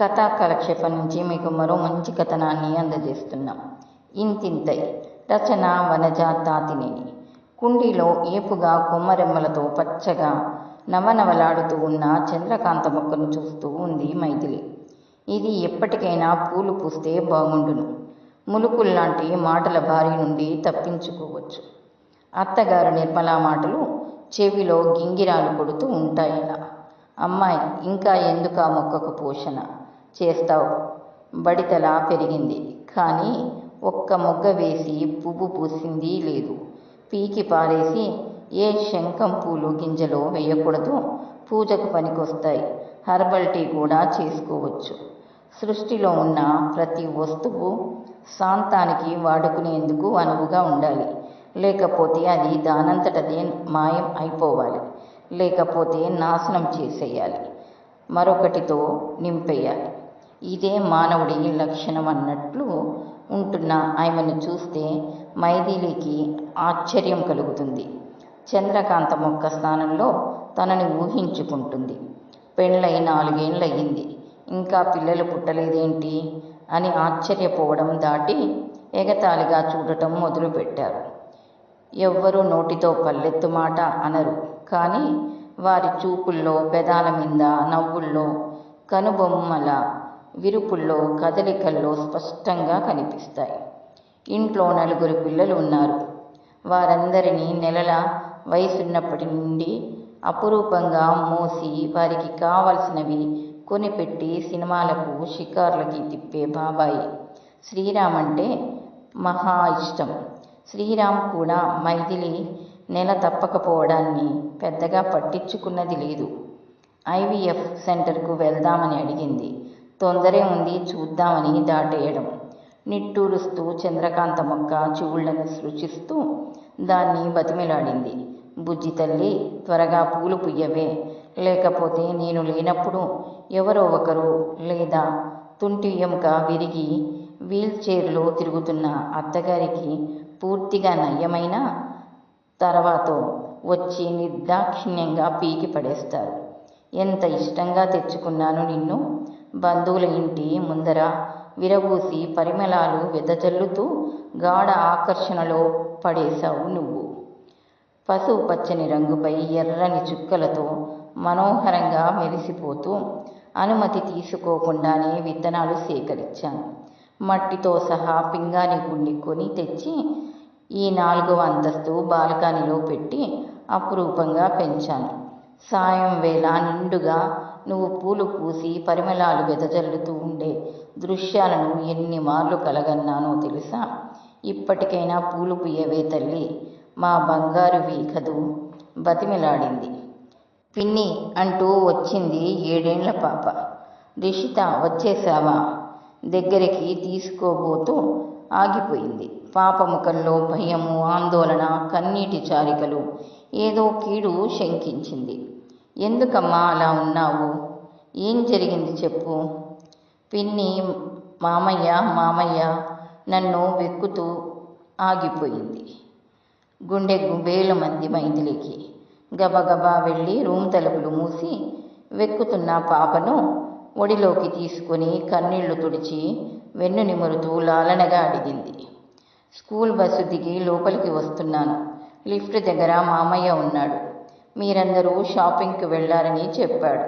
కథా కాలక్షేపం నుంచి మీకు మరో మంచి కథనాన్ని అందజేస్తున్నాం. ఇంతింతై రచన వనజ తాతినేని. కుండీలో ఏపుగా కొమ్మరెమ్మలతో పచ్చగా నవనవలాడుతూ ఉన్న చంద్రకాంత మొక్కను చూస్తూ ఉంది మైథిలి. ఇది ఎప్పటికైనా పూలు పూస్తే బాగుండును. ములుకుల్లాంటి మాటల బారి నుండి తప్పించుకోవచ్చు. అత్తగారు నిర్మలా మాటలు చెవిలో గింగిరాలు కొడుతూ ఉంటాయలా అమ్మాయి ఇంకా ఎందుకు ఆ మొక్కకు పోషణ? చేస్తావు. బడితలా పెరిగింది. కానీ ఒక్క మొగ్గ వేసి పువ్వు పూసింది లేదు. పీకి పారేసి ఏ శంఖం పూలు గింజలో వేయకూడదు. పూజకు పనికొస్తాయి. హర్బల్ టీ కూడా చేసుకోవచ్చు. సృష్టిలో ఉన్న ప్రతి వస్తువు శాంతానికి వాడుకునేందుకు అనువుగా ఉండాలి. లేకపోతే అది దానంతటదే మాయం అయిపోవాలి. లేకపోతే నాశనం చేసేయాలి. మరొకటితో నింపేయాలి. ఇదే మానవుడి లక్షణం అన్నట్లు ఉంటున్న ఆమెను చూస్తే మైథిలికి ఆశ్చర్యం కలుగుతుంది. చంద్రకాంత మొక్క స్థానంలో తనని ఊహించుకుంటుంది. పెళ్ళై నాలుగేళ్ళయింది ఇంకా పిల్లలు పుట్టలేదేంటి? అని ఆశ్చర్యపోవడం దాటి ఎగతాళిగా చూడటం మొదలుపెట్టారు. ఎవ్వరూ నోటితో పల్లెత్తు మాట అనరు. కానీ వారి చూపుల్లో పెదాల మీద నవ్వుల్లో కనుబొమ్మల విరుపుల్లో కదలికల్లో స్పష్టంగా కనిపిస్తాయి. ఇంట్లో నలుగురు పిల్లలు ఉన్నారు. వారందరినీ నెలల వయసున్నప్పటి నుండి అపురూపంగా మోసి వారికి కావలసినవి కొనిపెట్టి సినిమాలకు షికార్లకి తిప్పే బాబాయి. శ్రీరామ్ అంటే మహా ఇష్టం. శ్రీరామ్ కూడా మైథిలి నెల తప్పకపోవడాన్ని పెద్దగా పట్టించుకున్నది లేదు. ఐవీఎఫ్ సెంటర్కు వెళ్దామని అడిగింది. తొందరే ఉంది చూద్దామని దాటేయడం. నిట్టూరుస్తూ చంద్రకాంత మొక్క చివుళ్ళను సృష్టిస్తూ దాన్ని బతిమిలాడింది. బుజ్జి తల్లి త్వరగా పూలు పుయ్యవే. లేకపోతే నేను లేనప్పుడు ఎవరో ఒకరు లేదా తుంటి ఎముక విరిగి వీల్ చైర్లో తిరుగుతున్న అత్తగారికి పూర్తిగా నయ్యమైన తర్వాత వచ్చి నిర్దాక్షిణ్యంగా పీకి పడేస్తారు. ఎంత ఇష్టంగా తెచ్చుకున్నాను నిన్ను? బంధువుల ఇంటి ముందర విరబూసి పరిమళాలు వెదజల్లుతూ గాఢ ఆకర్షణలో పడేశావు నువ్వు. పసుపు పచ్చని రంగుపై ఎర్రని చుక్కలతో మనోహరంగా మెరిసిపోతూ అనుమతి తీసుకోకుండానే విత్తనాలు సేకరించాను. మట్టితో సహా పింగాణి గుండి కొని తెచ్చి ఈ నాలుగవ అంతస్తు బాల్కనీలో పెట్టి అపురూపంగా పెంచాను. సాయం వేళ నిండుగా నువ్వు పూలు పూసి పరిమళాలు వెదజల్లుతూ ఉండే దృశ్యాలను ఎన్ని మార్లు కలగన్నానో తెలుసా? ఇప్పటికైనా పూలు పూయవే తల్లి. మా బంగారు వీఖదు బతిమిలాడింది. పిన్ని అంటూ వచ్చింది ఏడేండ్ల పాప. రిషిత వచ్చేసావా దగ్గరికి తీసుకోబోతూ ఆగిపోయింది. పాప ముఖంలో భయము ఆందోళన కన్నీటి చారికలు ఏదో కీడు శంకించింది. ఎందుకమ్మా అలా ఉన్నావు? ఏం జరిగింది చెప్పు. పిన్ని మామయ్య మామయ్య నన్ను వెక్కుతూ ఆగిపోయింది. గుండె గుబేల మంది మైథిలికి గబగబా వెళ్ళి రూమ్ తలుపులు మూసి వెక్కుతున్న పాపను ఒడిలోకి తీసుకొని కన్నీళ్ళు తుడిచి వెన్ను నిమురుతూ లాలనగా అడిగింది. స్కూల్ బస్సు దిగి లోపలికి వస్తున్నాను. లిఫ్ట్ దగ్గర మామయ్య ఉన్నాడు. మీరందరూ షాపింగ్కి వెళ్ళారని చెప్పాడు.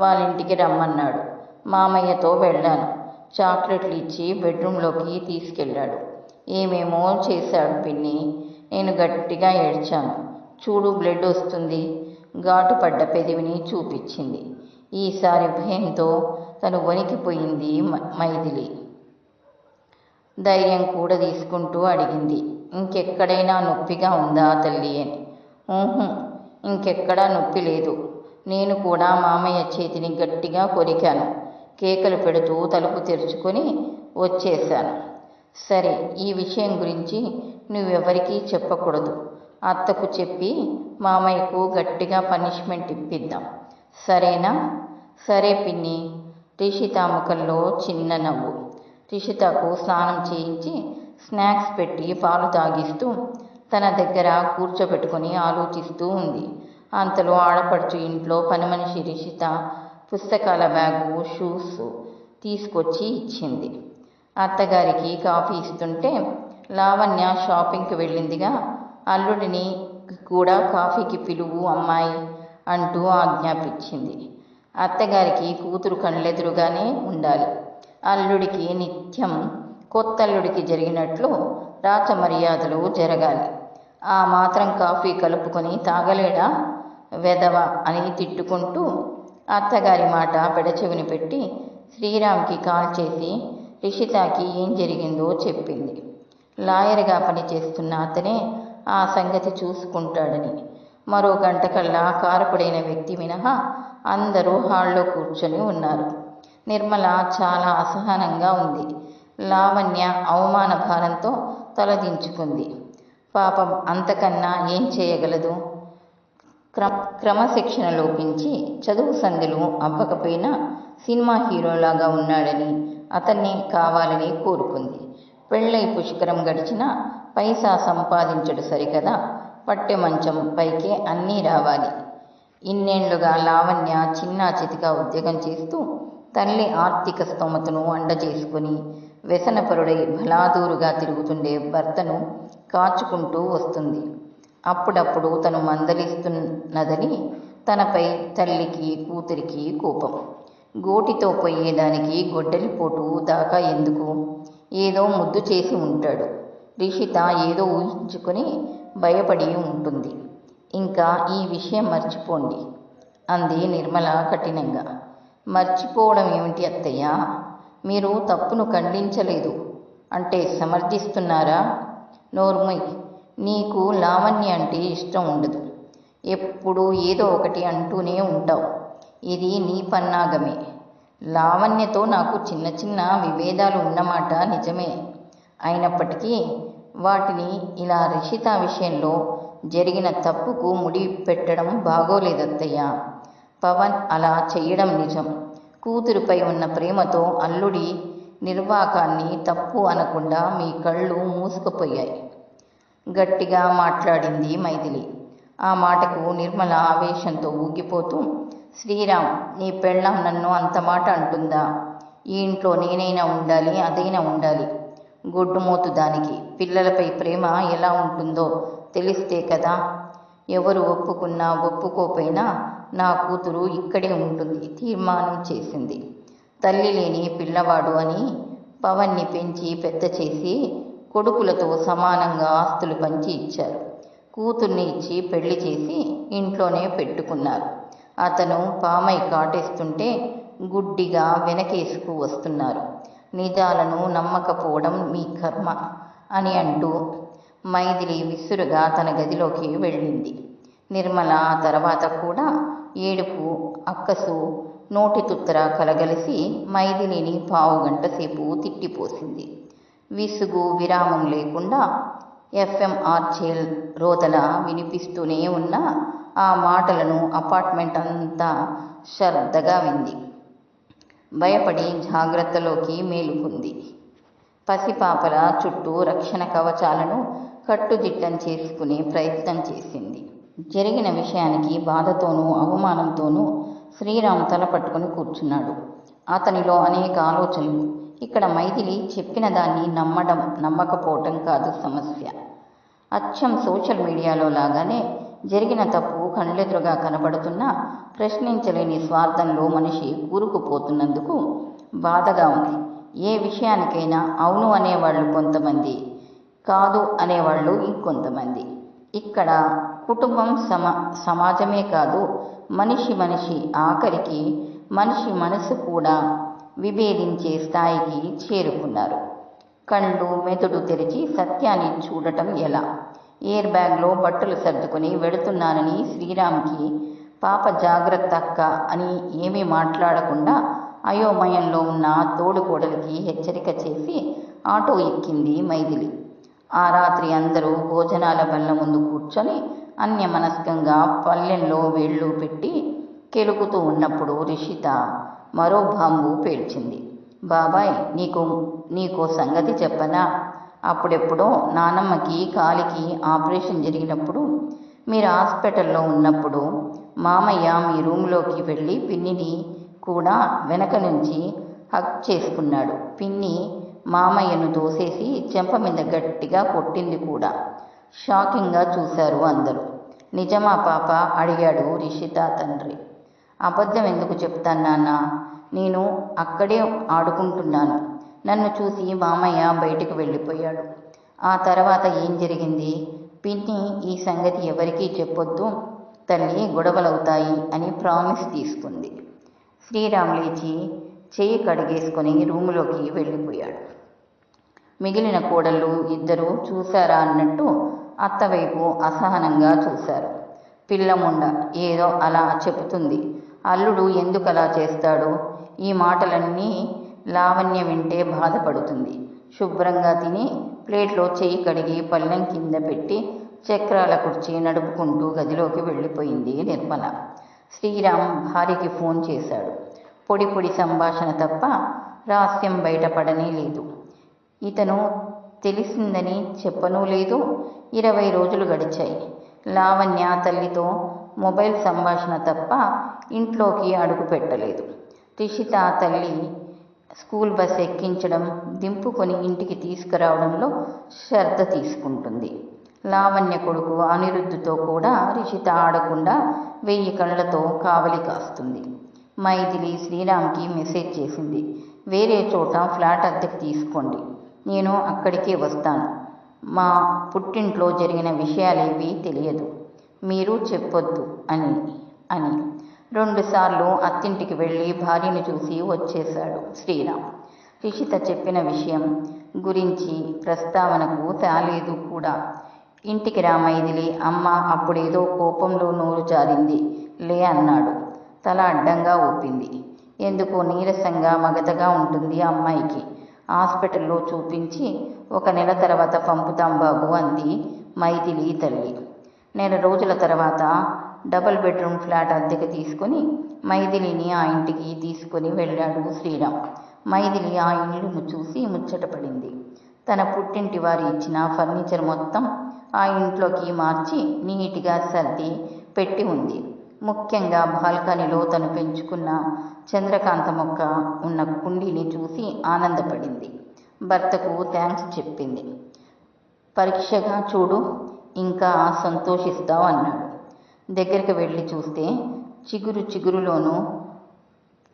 వాళ్ళ ఇంటికి రమ్మన్నాడు. మామయ్యతో వెళ్ళాను. చాక్లెట్లు ఇచ్చి బెడ్రూమ్లోకి తీసుకెళ్ళాడు. ఏమేమో చేశాడు పిన్ని. నేను గట్టిగా ఏడ్చాను. చూడు బ్లడ్ వస్తుంది. ఘాటు పడ్డ పెదవిని చూపించింది. ఈసారి భయంతో తను వణికిపోయింది మైథిలి. ధైర్యం కూడా తీసుకుంటూ అడిగింది. ఇంకెక్కడైనా నొప్పిగా ఉందా తల్లి అని. ఇంకెక్కడా నొప్పి లేదు. నేను కూడా మామయ్య చేతిని గట్టిగా కొరికాను. కేకలు పెడుతూ తలుపు తెరుచుకొని వచ్చేశాను. సరే ఈ విషయం గురించి నువ్వెవరికీ చెప్పకూడదు. అత్తకు చెప్పి మామయ్యకు గట్టిగా పనిష్మెంట్ ఇప్పిద్దాం. సరేనా? సరే పిన్ని. రిషిత ముఖంలో చిన్న నవ్వు. రిషితకు స్నానం చేయించి స్నాక్స్ పెట్టి పాలు తాగిస్తూ తన దగ్గర కూర్చోబెట్టుకొని ఆలోచిస్తూ ఉంది. అంతలో ఆడపడుచు ఇంట్లో పని మనిషి రిషిత పుస్తకాల బ్యాగు షూస్ తీసుకొచ్చి ఇచ్చింది. అత్తగారికి కాఫీ ఇస్తుంటే లావణ్య షాపింగ్కి వెళ్ళిందిగా. అల్లుడిని కూడా కాఫీకి పిలువు అమ్మాయి అంటూ ఆజ్ఞాపించింది. అత్తగారికి కూతురు కళ్ళెదురుగానే ఉండాలి. అల్లుడికి నిత్యం కొత్తల్లుడికి జరిగినట్లు రాచమర్యాదలు జరగాలి. ఆ మాత్రం కాఫీ కలుపుకొని తాగలేడా? వెధవ అని తిట్టుకుంటూ అత్తగారి మాట పెడచెవిని పెట్టి శ్రీరామ్కి కాల్ చేసి రిషితాకి ఏం జరిగిందో చెప్పింది. లాయర్గా పనిచేస్తున్న అతనే ఆ సంగతి చూసుకుంటాడని. మరో గంట కల్లా కారకుడైన వ్యక్తి మినహా అందరూ హాల్లో కూర్చొని ఉన్నారు. నిర్మల చాలా అసహనంగా ఉంది. లావణ్య అవమాన భారంతో తలదించుకుంది. పాపం అంతకన్నా ఏం చేయగలదు? క్రమ క్రమశిక్షణ లోపించి చదువు సందులు అవ్వకపోయినా సినిమా హీరోలాగా ఉన్నాడని అతన్ని కావాలని కోరుకుంది. పెళ్ళై పుష్కరం గడిచినా పైసా సంపాదించడు సరికదా? పట్టె మంచం పైకే అన్నీ రావాలి. ఇన్నేళ్ళుగా లావణ్య చిన్నా చితిగా ఉద్యోగం చేస్తూ తల్లి ఆర్థిక స్తోమతను అండచేసుకుని వ్యసనపరుడై బలాదూరుగా తిరుగుతుండే భర్తను కాచుకుంటూ వస్తుంది. అప్పుడప్పుడు తను మందలిస్తున్నదని తనపై తల్లికి కూతురికి కోపం. గోటితో పోయేదానికి గొడ్డలిపోటు దాకా ఎందుకు? ఏదో ముద్దు చేసి ఉంటాడు. రిషిత ఏదో ఊహించుకొని భయపడి ఉంటుంది. ఇంకా ఈ విషయం మర్చిపోండి. అంది నిర్మల కఠినంగా. మర్చిపోవడం ఏమిటి అత్తయ్య? మీరు తప్పును ఖండించలేదు. అంటే సమర్థిస్తున్నారా? నోర్మయ్ నీకు లావణ్య అంటే ఇష్టం ఉండదు. ఎప్పుడు ఏదో ఒకటి అంటూనే ఉంటావు. ఇది నీ పన్నాగమే. లావణ్యతో నాకు చిన్న చిన్న విభేదాలు ఉన్నమాట నిజమే. అయినప్పటికీ వాటిని ఇలా రిషిత విషయంలో జరిగిన తప్పుకు ముడి పెట్టడం బాగోలేదత్తయ్య. పవన్ అలా చేయడం నిజం. కూతురుపై ఉన్న ప్రేమతో అల్లుడి నిర్వాకాన్ని తప్పు అనకుండా మీ కళ్ళు మూసుకుపోయాయి. గట్టిగా మాట్లాడింది మైథిలి. ఆ మాటకు నిర్మల ఆవేశంతో ఊగిపోతూ శ్రీరామ్ నీ పెళ్ళాం నన్ను అంత మాట అంటుందా? ఈ ఇంట్లో నేనైనా ఉండాలి అదైనా ఉండాలి. గొడ్డుమోతు దానికి. పిల్లలపై ప్రేమ ఎలా ఉంటుందో తెలిస్తే కదా? ఎవరు ఒప్పుకున్నా ఒప్పుకోపోయినా నా కూతురు ఇక్కడే ఉంటుంది తీర్మానం చేసింది. తల్లి లేని పిల్లవాడు అని పవన్ని పెంచి పెద్ద చేసి కొడుకులతో సమానంగా ఆస్తులు పంచి ఇచ్చారు. కూతుర్ని ఇచ్చి పెళ్ళి చేసి ఇంట్లోనే పెట్టుకున్నారు. అతను పామై కాటేస్తుంటే గుడ్డిగా వెనకేసుకు వస్తున్నారు. నిజాలను నమ్మకపోవడం మీ కర్మ అని అంటూ మైథిలి విసురుగా తన గదిలోకి వెళ్ళింది. నిర్మల ఆ తర్వాత కూడా ఏడుపు అక్కసు నోటి తుత్తర కలగలిసి మైథిలిని పావుగంట సేపు తిట్టిపోసింది. విసుగు విరామం లేకుండా ఎఫ్ఎంఆర్చేల్ రోతల వినిపిస్తూనే ఉన్న ఆ మాటలను అపార్ట్మెంట్ అంతా శ్రద్ధగా వింది. భయపడి జాగ్రత్తలోకి మేలుకుంది. పసిపాపల చుట్టూ రక్షణ కవచాలను కట్టుదిట్టం చేసుకునే ప్రయత్నం చేసింది. జరిగిన విషయానికి బాధతోనూ అవమానంతోనూ శ్రీరామ్ తల పట్టుకుని కూర్చున్నాడు. అతనిలో అనేక ఆలోచనలు. ఇక్కడ మైథిలి చెప్పిన దాన్ని నమ్మడం నమ్మకపోవటం కాదు సమస్య. అచ్చం సోషల్ మీడియాలో లాగానే జరిగిన తప్పు కళ్ళెదురుగా కనబడుతున్నా ప్రశ్నించలేని స్వార్థంలో మనిషి కూరుకుపోతున్నందుకు బాధగా ఉంది. ఏ విషయానికైనా అవును అనేవాళ్ళు కొంతమంది కాదు అనేవాళ్ళు ఇంకొంతమంది. ఇక్కడ కుటుంబం సమ సమాజమే కాదు మనిషి మనిషి ఆఖరికి మనిషి మనసు కూడా విభేదించే స్థాయికి చేరుకున్నారు. కళ్ళు మెదడు తెరిచి సత్యాన్ని చూడటం ఎలా? ఎయిర్ బ్యాగ్లో బట్టలు సర్దుకొని వెళుతున్నానని శ్రీరామ్కి పాప జాగ్రత్త అక్క అని ఏమీ మాట్లాడకుండా అయోమయంలో ఉన్న తోడుకోడలికి హెచ్చరిక చేసి ఆటో ఎక్కింది మైథిలి. ఆ రాత్రి అందరూ భోజనాల బల్ల ముందు కూర్చొని అన్యమనస్కంగా పల్లెంలో వేళ్ళు పెట్టి కెలుకుతూ ఉన్నప్పుడు రిషిత మరో బాంబు పేల్చింది. బాబాయ్ నీకు నీకో సంగతి చెప్పనా? అప్పుడెప్పుడో నానమ్మకి కాలికి ఆపరేషన్ జరిగినప్పుడు మీరు హాస్పిటల్లో ఉన్నప్పుడు మామయ్య మీ రూమ్లోకి వెళ్ళి పిన్నిని కూడా వెనక నుంచి హక్ చేసుకున్నాడు. పిన్ని మామయ్యను దోసేసి చెంప మీద గట్టిగా కొట్టింది కూడా. షాకింగ్గా చూశారు అందరూ. నిజమా పాప? అడిగాడు రిషిత తండ్రి. అబద్ధం ఎందుకు చెప్తాను నాన్న? నేను అక్కడే ఆడుకుంటున్నాను. నన్ను చూసి మామయ్య బయటకు వెళ్ళిపోయాడు. ఆ తర్వాత ఏం జరిగింది? పిన్ని ఈ సంగతి ఎవరికీ చెప్పొద్దు. తల్లి గొడవలవుతాయి అని ప్రామిస్ తీసుకుంది. శ్రీరామ్ లేచి చేయి కడిగేసుకొని రూములోకి వెళ్ళిపోయాడు. మిగిలిన కోడళ్ళు ఇద్దరు చూశారా అన్నట్టు అత్తవైపు అసహనంగా చూశారు. పిల్లముండ ఏదో అలా చెబుతుంది. అల్లుడు ఎందుకు అలా చేస్తాడు? ఈ మాటలన్నీ లావణ్య వింటే బాధపడుతుంది. శుభ్రంగా తిని ప్లేట్లో చేయి కడిగి పళ్ళెం కింద పెట్టి చక్రాల కుర్చీ నడుపుకుంటూ గదిలోకి వెళ్ళిపోయింది నిర్మల. శ్రీరామ్ భార్యకి ఫోన్ చేశాడు. పొడి పొడి సంభాషణ తప్ప రహస్యం బయటపడనే లేదు. ఇతను తెలిసిందని చెప్పనూ లేదు. ఇరవై రోజులు గడిచాయి. లావణ్య తల్లితో మొబైల్ సంభాషణ తప్ప ఇంట్లోకి అడుగు పెట్టలేదు. రిషిత తల్లి స్కూల్ బస్ ఎక్కించడం దింపుకొని ఇంటికి తీసుకురావడంలో శ్రద్ధ తీసుకుంటుంది. లావణ్య కొడుకు అనిరుద్ధుతో కూడా రిషిత ఆడకుండా వెయ్యి కళ్ళతో కావలి కాస్తుంది. మైథిలి శ్రీరామ్కి మెసేజ్ చేసింది వేరే చోట ఫ్లాట్ అద్దెకు తీసుకోండి. నేను అక్కడికే వస్తాను. మా పుట్టింట్లో జరిగిన విషయాలేవి తెలియదు. మీరు చెప్పొద్దు అని అని. రెండుసార్లు అత్తింటికి వెళ్ళి భార్యను చూసి వచ్చేశాడు శ్రీరామ్. రిషిత చెప్పిన విషయం గురించి ప్రస్తావనకు తేలేదు కూడా. ఇంటికి రామైదిలి అమ్మ అప్పుడేదో కోపంలో నోరు జారింది. లే అన్నాడు. తల అడ్డంగా ఊపింది. ఎందుకో నీరసంగా మగతగా ఉంటుంది అమ్మాయికి. హాస్పిటల్లో చూపించి ఒక నెల తర్వాత పంపుతాం బాబు అంది మైథిలి తల్లి. నెల రోజుల తర్వాత డబుల్ బెడ్రూమ్ ఫ్లాట్ అద్దెకు తీసుకొని మైథిలిని ఆ ఇంటికి తీసుకొని వెళ్ళాడు శ్రీరామ్. మైథిలి ఆ ఇల్లును చూసి ముచ్చటపడింది తన పుట్టింటి వారు ఇచ్చిన ఫర్నిచర్ మొత్తం ఆ ఇంట్లోకి మార్చి నీట్గా సర్ది పెట్టి ఉంది. ముఖ్యంగా బాల్కనీలో తను పెంచుకున్న చంద్రకాంత మొక్క ఉన్న కుండీని చూసి ఆనందపడింది. భర్తకు థ్యాంక్స్ చెప్పింది. పరీక్షగా చూడు ఇంకా సంతోషిస్తావు అన్నాడు. దగ్గరికి వెళ్ళి చూస్తే చిగురు చిగురులోనూ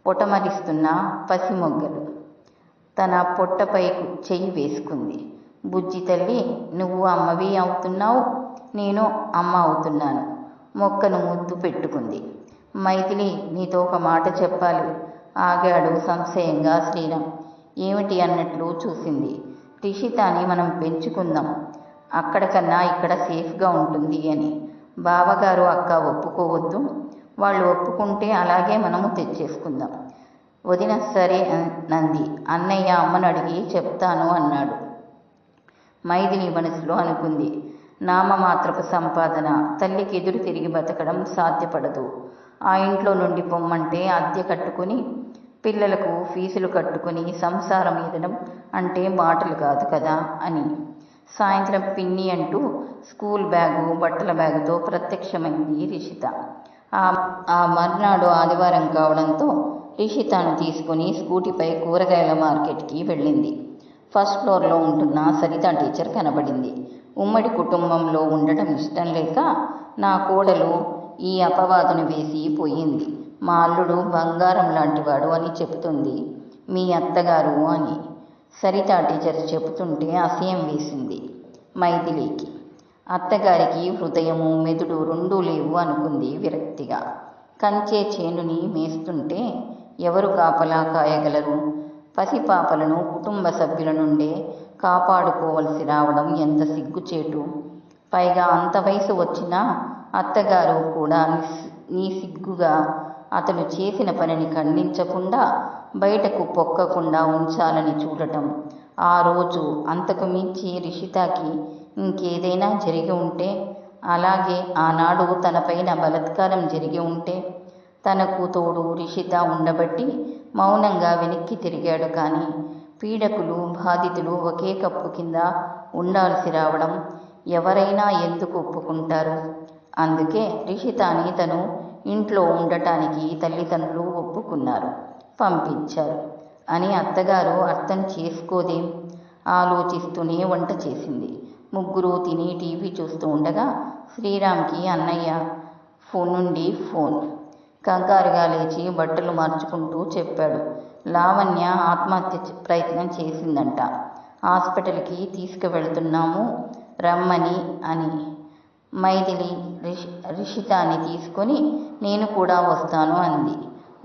పొటమరిస్తున్న పసి మొగ్గలు. తన పొట్టపై చెయ్యి వేసుకుంది. బుజ్జి తల్లి నువ్వు అమ్మవి అవుతున్నావు నేను అమ్మ అవుతున్నాను మొక్కను ముద్దు పెట్టుకుంది. మైథిలి నీతో ఒక మాట చెప్పాలి. ఆగాడు సంశయంగా శ్రీరామ్. ఏమిటి అన్నట్లు చూసింది. రిషితాని మనం పెంచుకుందాం. అక్కడికన్నా ఇక్కడ సేఫ్గా ఉంటుంది అని. బావగారు అక్క ఒప్పుకోవద్దు. వాళ్ళు ఒప్పుకుంటే అలాగే మనము తెచ్చేసుకుందాం. వదిన సరే నంది. అన్నయ్య అమ్మను అడిగి చెప్తాను అన్నాడు. మైథిలి మనసులో అనుకుంది. నామమాత్రపు సంపాదన. తల్లికి ఎదురు తిరిగి బతకడం సాధ్యపడదు. ఆ ఇంట్లో నుండి పొమ్మంటే అద్దె కట్టుకుని పిల్లలకు ఫీజులు కట్టుకుని సంసారం ఎదడం అంటే మాటలు కాదు కదా అని. సాయంత్రం పిన్ని అంటూ స్కూల్ బ్యాగు బట్టల బ్యాగుతో ప్రత్యక్షమైంది రిషిత. ఆ ఆ మర్నాడు ఆదివారం కావడంతో రిషితను తీసుకుని స్కూటీపై కూరగాయల మార్కెట్కి వెళ్ళింది. ఫస్ట్ ఫ్లోర్లో ఉంటున్న సరిత టీచర్ కనబడింది. ఉమ్మడి కుటుంబంలో ఉండటం ఇష్టం లేక నా కోడలు ఈ అపవాదును వేసి పోయింది. మా అల్లుడు బంగారం లాంటివాడు అని చెప్తుంది. మీ అత్తగారు అని. సరితా టీచర్ చెబుతుంటే అసహ్యం వేసింది. మైథిలికి. అత్తగారికి హృదయము మెదుడు రెండూ లేవు అనుకుంది విరక్తిగా. కంచే చేనుని మేస్తుంటే ఎవరు కాపలా కాయగలరు? పసిపాపలను కుటుంబ సభ్యుల నుండే కాపాడుకోవలసి రావడం ఎంత సిగ్గుచేటు? పైగా అంత వయసు వచ్చినా అత్తగారు కూడా నీ అతడు అతను చేసిన పనిని ఖండించకుండా బయటకు పొక్కకుండా ఉంచాలని చూడటం. ఆ రోజు అంతకు మించి రిషితాకి ఇంకేదైనా జరిగి ఉంటే అలాగే ఆనాడు తనపైన బలత్కారం జరిగి ఉంటే తనకు తోడు రిషిత ఉండబట్టి మౌనంగా వెనక్కి తిరిగాడు కానీ పీడకులు బాధితులు ఒకే కప్పు కింద ఉండాల్సి రావడం ఎవరైనా ఎందుకు ఒప్పుకుంటారు? అందుకే రిషితాని తను ఇంట్లో ఉండటానికి తల్లిదండ్రులు ఒప్పుకున్నారు. పంపించారు. అని అత్తగారు అర్థం చేసుకోదేం ఆలోచిస్తూనే వంట చేసింది. ముగ్గురు తిని టీవీ చూస్తూ ఉండగా శ్రీరామ్కి అన్నయ్య ఫోన్ నుండి ఫోన్. కంగారుగా లేచి బట్టలు మార్చుకుంటూ చెప్పాడు. లావణ్య ఆత్మహత్య ప్రయత్నం చేసిందంట. హాస్పిటల్కి తీసుకువెళ్తున్నాము రమ్మని అని. మైథిలి రిషి రిషితాని తీసుకొని నేను కూడా వస్తాను అంది.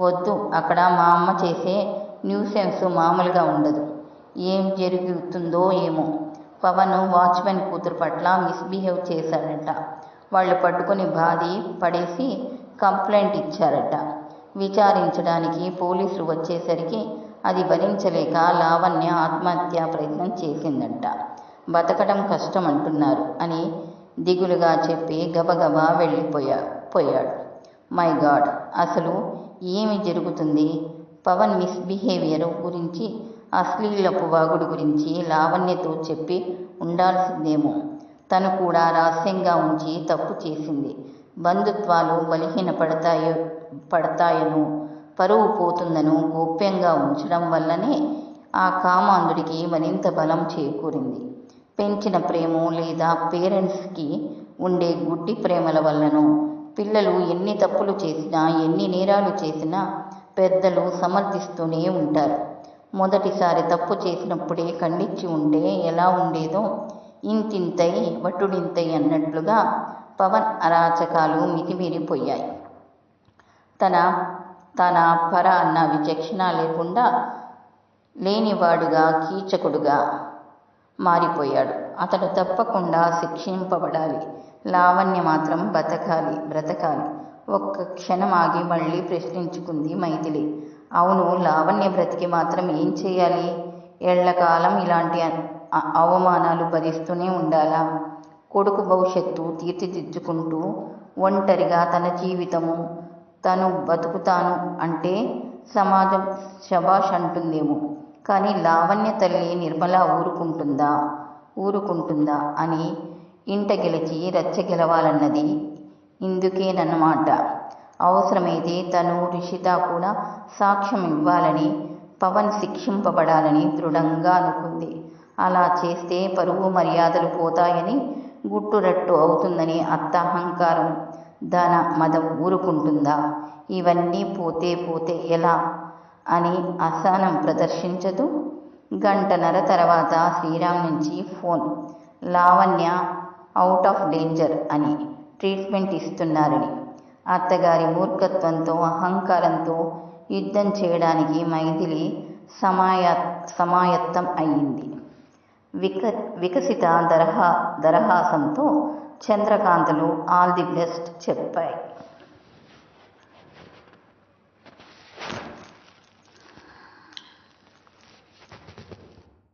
వద్దు అక్కడ మా అమ్మ చేసే న్యూసెన్స్ మామూలుగా ఉండదు. ఏం జరుగుతుందో ఏమో. పవన్ వాచ్మెన్ కూతురు పట్ల మిస్బిహేవ్ చేశాడట. వాళ్ళు పట్టుకుని బాధి పడేసి కంప్లైంట్ ఇచ్చారట. విచారించడానికి పోలీసులు వచ్చేసరికి అది భరించలేక లావణ్య ఆత్మహత్యా ప్రయత్నం చేసిందంట. బతకడం కష్టం అంటున్నారు అని దిగులుగా చెప్పి గబగబా వెళ్ళిపోయా పోయాడు. మై గాడ్ అసలు ఏమి జరుగుతుంది? పవన్ మిస్బిహేవియర్ గురించి అశ్లీలపు వాగుడు గురించి లావణ్యతో చెప్పి ఉండాల్సిందేమో. తను కూడా రహస్యంగా ఉంచి తప్పు చేసింది. బంధుత్వాలు బలహీన పడతాయో పడతాయను పరువు పోతుందను గోప్యంగా ఉంచడం వల్లనే ఆ కామాంధుడికి మరింత బలం చేకూరింది. పెంచిన ప్రేమ లేదా పేరెంట్స్కి ఉండే గుడ్డి ప్రేమల వల్లనో పిల్లలు ఎన్ని తప్పులు చేసినా ఎన్ని నేరాలు చేసినా పెద్దలు సమర్థిస్తూనే ఉంటారు. మొదటిసారి తప్పు చేసినప్పుడే ఖండించి ఉంటే ఎలా ఉండేదో ఇంతింతై వటుడింతై అన్నట్లుగా పవన్ అరాచకాలు మితిమీరిపోయాయి. తన తన పర అన్న విచక్షణ లేకుండా లేనివాడుగా కీచకుడుగా మారిపోయాడు. అతడు తప్పకుండా శిక్షింపబడాలి. లావణ్య మాత్రం బతకాలి బ్రతకాలి. ఒక్క క్షణం ఆగి మళ్ళీ ప్రశ్నించుకుంది మైథిలి. అవును లావణ్య బ్రతికి మాత్రం ఏం చేయాలి? ఏళ్ళకాలం ఇలాంటి అ- అవమానాలు భరిస్తూనే ఉండాలా? కొడుకు భవిష్యత్తు తీర్చిదిద్దుకుంటూ ఒంటరిగా తన జీవితము తను బతుకుతాను అంటే సమాజం శబాష్ అంటుందేమో. కానీ లావణ్య తల్లి నిర్మల ఊరుకుంటుందా? ఊరుకుంటుందా? అని ఇంట గెలిచి రచ్చ గెలవాలన్నది ఇందుకేనన్నమాట అవసరమైతే తను రిషిత కూడా సాక్ష్యం ఇవ్వాలని పవన్ శిక్షింపబడాలని దృఢంగా అనుకుంది. అలా చేస్తే పరువు మర్యాదలు పోతాయని గుట్టురట్టు అవుతుందని అత్త అహంకారం. ధన మదం ఊరుకుంటుందా? ఇవన్నీ పోతే పోతే ఎలా? అని అసహనం ప్రదర్శించదు. గంటన్నర తర్వాత శ్రీరామ్ నుంచి phone. Lavanya out of danger అని ట్రీట్మెంట్ ఇస్తున్నారని. అత్తగారి మూర్ఖత్వంతో అహంకారంతో యుద్ధం చేయడానికి మైథిలి సమాయ సమాయత్తం అయ్యింది. విక వికసిత దరహా దరహాసంతో చంద్రకాంతలు ఆల్ ది బెస్ట్ చెప్పాయి.